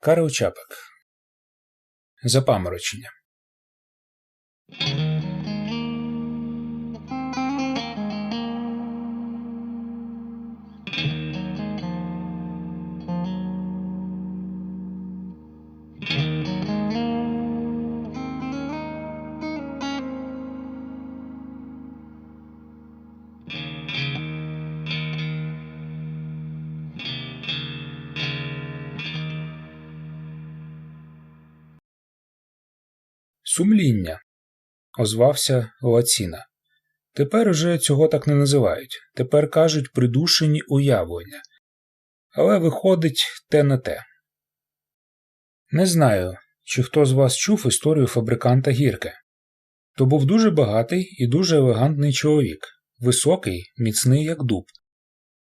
Карл Чапик. Запаморочення. Сумління. озвався Лаціна. Тепер уже цього так не називають. Тепер кажуть придушені уявлення. Але виходить те на те. Не знаю, чи хто з вас чув історію фабриканта Гірке. То був дуже багатий і дуже елегантний чоловік, високий, міцний, як дуб.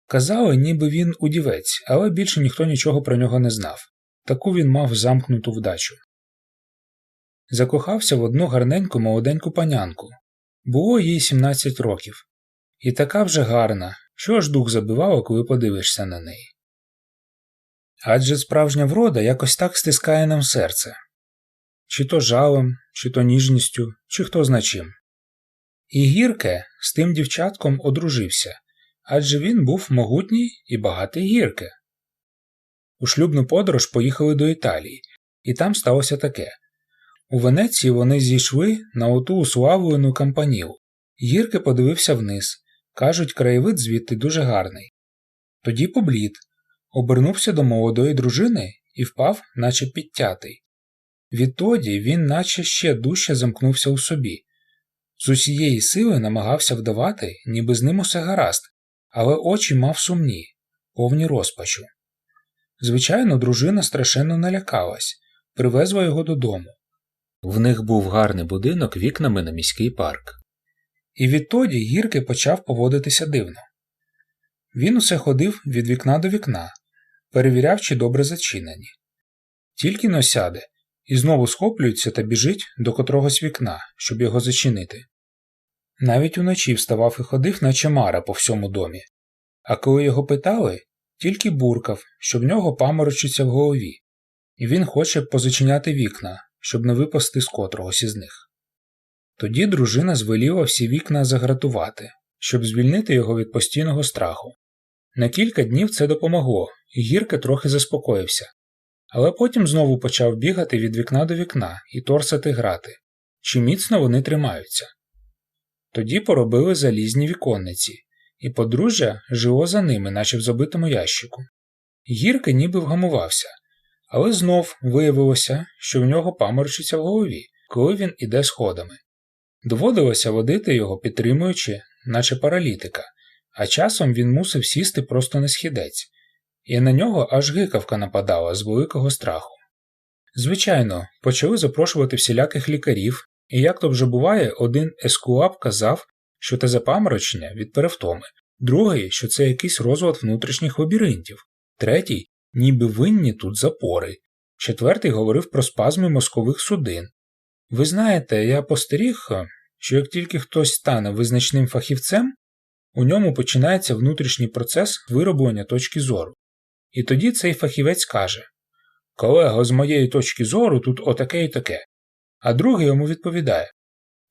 Казали, ніби він удівець, але більше ніхто нічого про нього не знав. Таку він мав замкнуту вдачу. Закохався в одну гарненьку молоденьку панянку. Було їй 17 років. І така вже гарна, що аж дух забивало, коли подивишся на неї. Адже справжня врода якось так стискає нам серце чи то жалем, чи то ніжністю, чи хто зна чим. І гірке з тим дівчатком одружився, адже він був могутній і багатий гірке. У шлюбну подорож поїхали до Італії, і там сталося таке. У Венеції вони зійшли на оту уславлену кампанілу. Гірке подивився вниз. Кажуть, краєвид звідти дуже гарний. Тоді поблід, обернувся до молодої дружини і впав, наче підтятий. Відтоді він наче ще дужче замкнувся у собі. З усієї сили намагався вдавати, ніби з ним усе гаразд, але очі мав сумні, повні розпачу. Звичайно, дружина страшенно налякалась, привезла його додому. В них був гарний будинок вікнами на міський парк. І відтоді гірки почав поводитися дивно. Він усе ходив від вікна до вікна, перевіряв, чи добре зачинені. Тільки но сяде і знову схоплюється та біжить до котрогось вікна, щоб його зачинити. Навіть уночі вставав і ходив, наче мара по всьому домі, а коли його питали, тільки буркав, що в нього паморочиться в голові, і він хоче позачиняти вікна, щоб не випасти з котрогось із них. Тоді дружина звеліла всі вікна загратувати, щоб звільнити його від постійного страху. На кілька днів це допомогло, і гірка трохи заспокоївся, але потім знову почав бігати від вікна до вікна і торсати грати, чи міцно вони тримаються. Тоді поробили залізні віконниці, і подружжя жило за ними, наче в забитому ящику. Гірка ніби вгамувався, але знов виявилося, що в нього паморочиться в голові, коли він іде сходами. Доводилося водити його, підтримуючи, наче паралітика, а часом він мусив сісти просто на східець, і на нього аж гикавка нападала з великого страху. Звичайно, почали запрошувати всіляких лікарів, і як то вже буває, один ескулап казав, що те запаморочення від перевтоми, другий, що це якийсь розлад внутрішніх лабіринтів, третій, ніби винні тут запори, четвертий говорив про спазми мозкових судин. Ви знаєте, я постеріг, що як тільки хтось стане визначним фахівцем, у ньому починається внутрішній процес вироблення точки зору. І тоді цей фахівець каже Колего, з моєї точки зору тут отаке і таке. А другий йому відповідає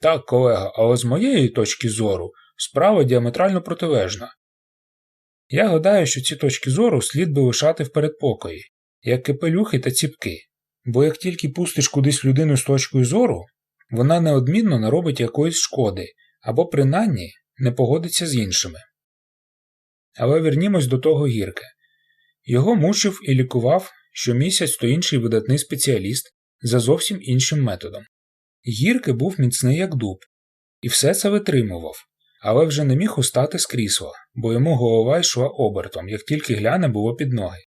Так, колега, але з моєї точки зору справа діаметрально протилежна. Я гадаю, що ці точки зору слід би лишати в передпокої, як кипелюхи та ціпки, бо як тільки пустиш кудись людину з точкою зору, вона неодмінно наробить якоїсь шкоди або принаймні не погодиться з іншими. Але вернімось до того гірке. Його мучив і лікував щомісяць то інший видатний спеціаліст за зовсім іншим методом. Гірки був міцний, як дуб, і все це витримував, але вже не міг устати з крісла, бо йому голова йшла обертом, як тільки гляне було під ноги.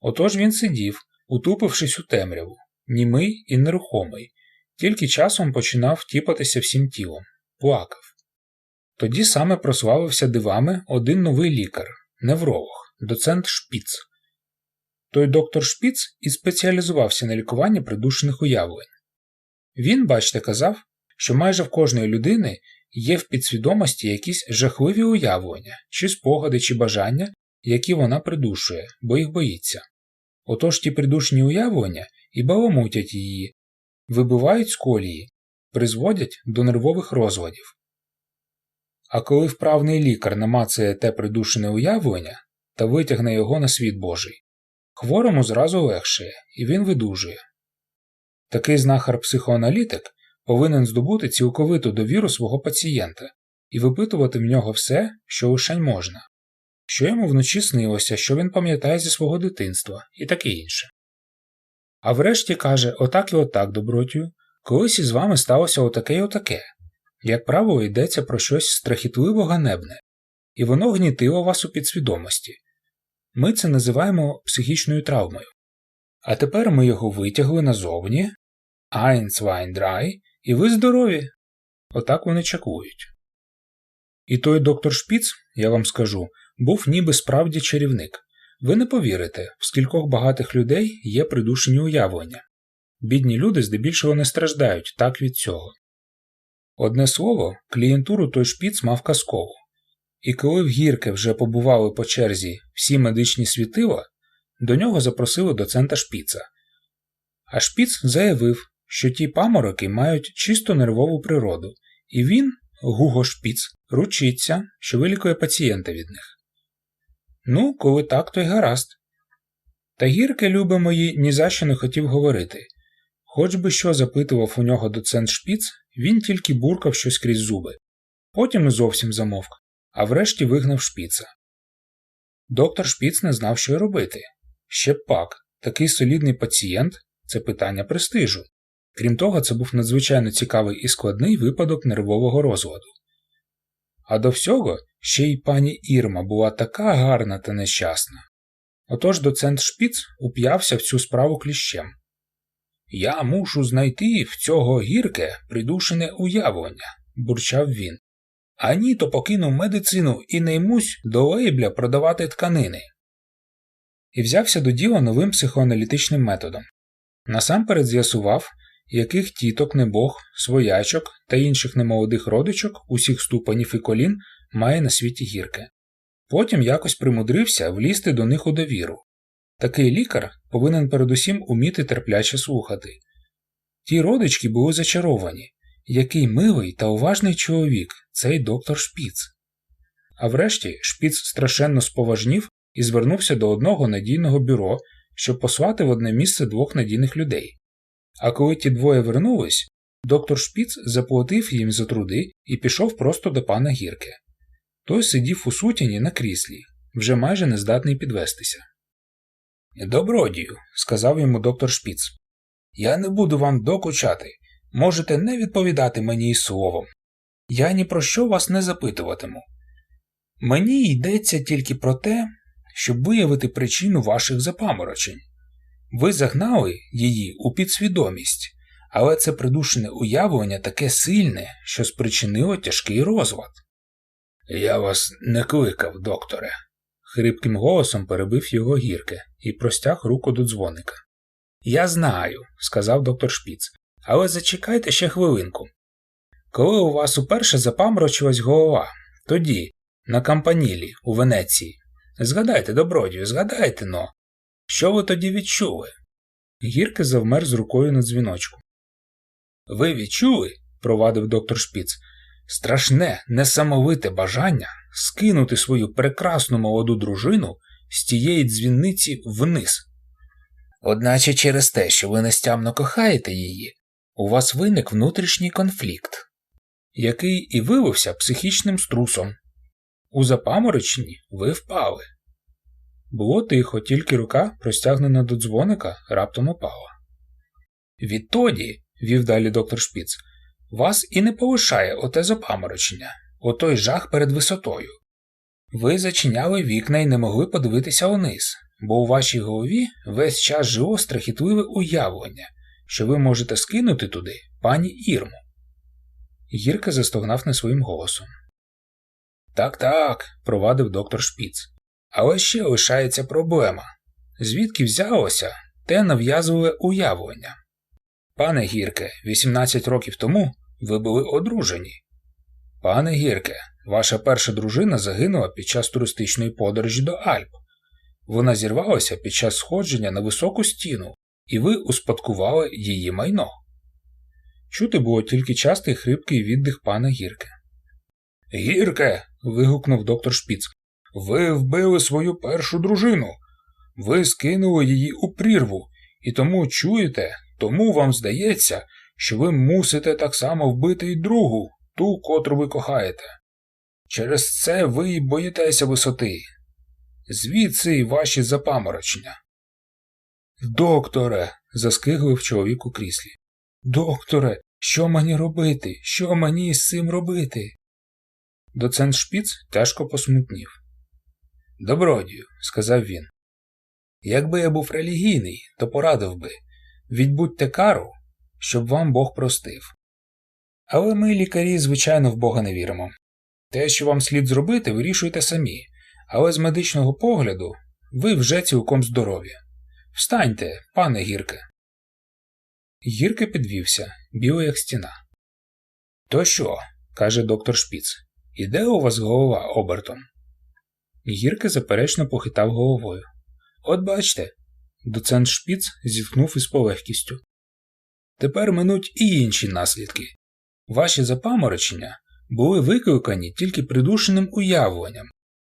Отож він сидів, утупившись у темряву, німий і нерухомий, тільки часом починав тіпатися всім тілом, плакав. Тоді саме прославився дивами один новий лікар, невролог, доцент Шпіц. Той доктор Шпіц і спеціалізувався на лікуванні придушених уявлень. Він, бачте, казав, що майже в кожної людини є в підсвідомості якісь жахливі уявлення, чи спогади, чи бажання, які вона придушує, бо їх боїться. Отож ті придушні уявлення і баламутять її, вибивають з колії, призводять до нервових розладів. А коли вправний лікар намацає те придушене уявлення та витягне його на світ Божий, хворому зразу легшає, і він видужує. Такий знахар-психоаналітик повинен здобути цілковиту довіру свого пацієнта і випитувати в нього все, що лишень можна, що йому вночі снилося, що він пам'ятає зі свого дитинства і таке інше. А врешті каже отак і отак, добротію, колись із вами сталося отаке і отаке. Як правило, йдеться про щось страхітливо ганебне, і воно гнітило вас у підсвідомості. Ми це називаємо психічною травмою. А тепер ми його витягли назовні, Drei, і ви здорові. Отак вони чаклують. І той доктор Шпіц, я вам скажу, був ніби справді чарівник. Ви не повірите, в скількох багатих людей є придушені уявлення. Бідні люди здебільшого не страждають так від цього. Одне слово, клієнтуру той шпіц мав казкову. І коли в гірке вже побували по черзі всі медичні світила, до нього запросили доцента шпіца. А шпіц заявив, що ті памороки мають чисто нервову природу, і він, Гуго Шпіц, ручиться, що вилікує пацієнта від них. Ну, коли так, то й гаразд. Та гірке, люби мої, ні за що не хотів говорити. Хоч би що запитував у нього доцент шпіц, він тільки буркав щось крізь зуби. Потім зовсім замовк, а врешті вигнав шпіца. Доктор шпіц не знав, що й робити. Ще пак, такий солідний пацієнт це питання престижу. Крім того, це був надзвичайно цікавий і складний випадок нервового розладу. А до всього ще й пані Ірма була така гарна та нещасна. Отож доцент шпіц уп'явся в цю справу кліщем. Я мушу знайти в цього гірке придушене уявлення, бурчав він. Ані то покину медицину і не ймусь до лейбля продавати тканини. І взявся до діла новим психоаналітичним методом. Насамперед з'ясував, яких тіток небог, своячок та інших немолодих родичок усіх ступенів і колін має на світі гірке. Потім якось примудрився влізти до них у довіру. Такий лікар повинен передусім уміти терпляче слухати. Ті родички були зачаровані, який милий та уважний чоловік, цей доктор Шпіц. А врешті шпіц страшенно споважнів і звернувся до одного надійного бюро, щоб послати в одне місце двох надійних людей. А коли ті двоє вернулись, доктор Шпіц заплатив їм за труди і пішов просто до пана Гірке. Той сидів у сутіні на кріслі, вже майже не здатний підвестися. Добродію, сказав йому доктор Шпіц. Я не буду вам докучати. Можете не відповідати мені і словом. Я ні про що вас не запитуватиму. Мені йдеться тільки про те, щоб виявити причину ваших запаморочень. Ви загнали її у підсвідомість, але це придушене уявлення таке сильне, що спричинило тяжкий розлад. Я вас не кликав, докторе, хрипким голосом перебив його гірке і простяг руку до дзвоника. Я знаю, сказав доктор Шпіц, але зачекайте ще хвилинку. Коли у вас уперше запамрочилась голова, тоді, на кампанілі, у Венеції, згадайте, добродію, згадайте но. Що ви тоді відчули? Гірке завмер з рукою на дзвіночку. Ви відчули, провадив доктор Шпіц, страшне, несамовите бажання скинути свою прекрасну молоду дружину з тієї дзвінниці вниз. Одначе через те, що ви нестямно кохаєте її, у вас виник внутрішній конфлікт, який і вилився психічним струсом. У запамороченні ви впали. Було тихо, тільки рука, простягнена до дзвоника, раптом опала. Відтоді, вів далі доктор Шпіц, вас і не полишає оте запаморочення, отой жах перед висотою. Ви зачиняли вікна і не могли подивитися униз, бо у вашій голові весь час жило страхітливе уявлення, що ви можете скинути туди пані Ірму. Гірка застогнав не своїм голосом. Так, так, провадив доктор Шпіц. Але ще лишається проблема звідки взялося те нав'язливе уявлення. Пане Гірке, 18 років тому ви були одружені. Пане Гірке, ваша перша дружина загинула під час туристичної подорожі до Альп. Вона зірвалася під час сходження на високу стіну, і ви успадкували її майно. Чути було тільки частий хрипкий віддих пана Гірке. Гірке. вигукнув доктор Шпіц. Ви вбили свою першу дружину. Ви скинули її у прірву, і тому чуєте, тому вам здається, що ви мусите так само вбити й другу, ту, котру ви кохаєте. Через це ви й боїтеся висоти. Звідси й ваші запаморочення. Докторе. заскиглив чоловік у кріслі. Докторе, що мені робити? Що мені з цим робити? Доцент Шпіц тяжко посмутнів. Добродію, сказав він. Якби я був релігійний, то порадив би відбудьте кару, щоб вам Бог простив. Але ми, лікарі, звичайно, в Бога не віримо. Те, що вам слід зробити, вирішуйте самі, але з медичного погляду ви вже цілком здорові. Встаньте, пане Гірке. Гірке підвівся, білий як стіна. То що? каже доктор Шпіц. Іде у вас голова, Обертон? Гірке заперечно похитав головою. От бачте, доцент Шпіц зітхнув із полегкістю. Тепер минуть і інші наслідки. Ваші запаморочення були викликані тільки придушеним уявленням,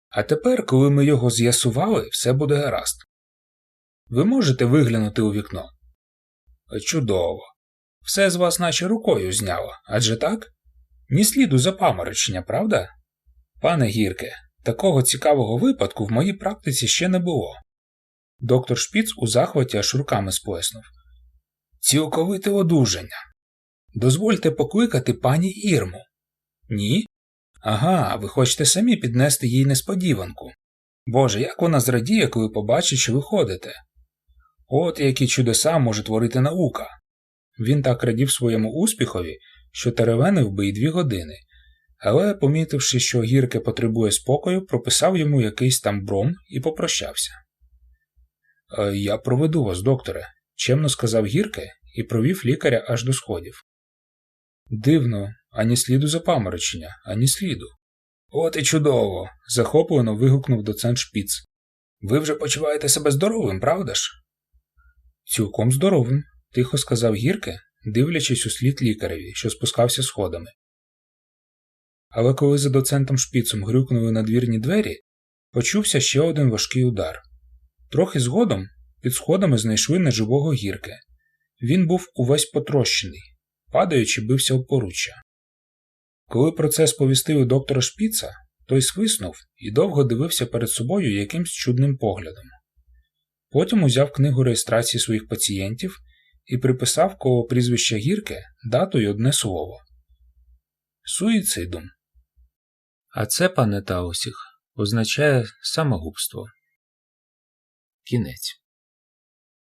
а тепер, коли ми його з'ясували, все буде гаразд. Ви можете виглянути у вікно? Чудово. Все з вас наче рукою зняло, адже так? Ні сліду запаморочення, правда? Пане Гірке, такого цікавого випадку в моїй практиці ще не було. Доктор Шпіц у захваті аж руками сплеснув. Цілковите одужання. Дозвольте покликати пані Ірму. Ні? Ага, ви хочете самі піднести їй несподіванку. Боже, як вона зрадіє, коли побачить, що ви ходите. От які чудеса може творити наука. Він так радів своєму успіхові, що теревенив би й дві години, але, помітивши, що гірке потребує спокою, прописав йому якийсь там бром і попрощався. «Е, Я проведу вас, докторе, чемно сказав гірке і провів лікаря аж до сходів. Дивно, ані сліду запаморочення, ані сліду. От і чудово. захоплено вигукнув доцент Шпіц. Ви вже почуваєте себе здоровим, правда ж? Цілком здоровим, тихо сказав гірке, дивлячись у слід лікареві, що спускався сходами. Але коли за доцентом шпіцом грюкнули надвірні двері, почувся ще один важкий удар. Трохи згодом під сходами знайшли неживого гірке. Він був увесь потрощений, падаючи, бився об поруччя. Коли про це сповістили доктора Шпіца, той свиснув і довго дивився перед собою якимсь чудним поглядом. Потім узяв книгу реєстрації своїх пацієнтів і приписав коло прізвища гірке дату й одне слово суїцидум. А це, пане Таусіх, означає самогубство. Кінець.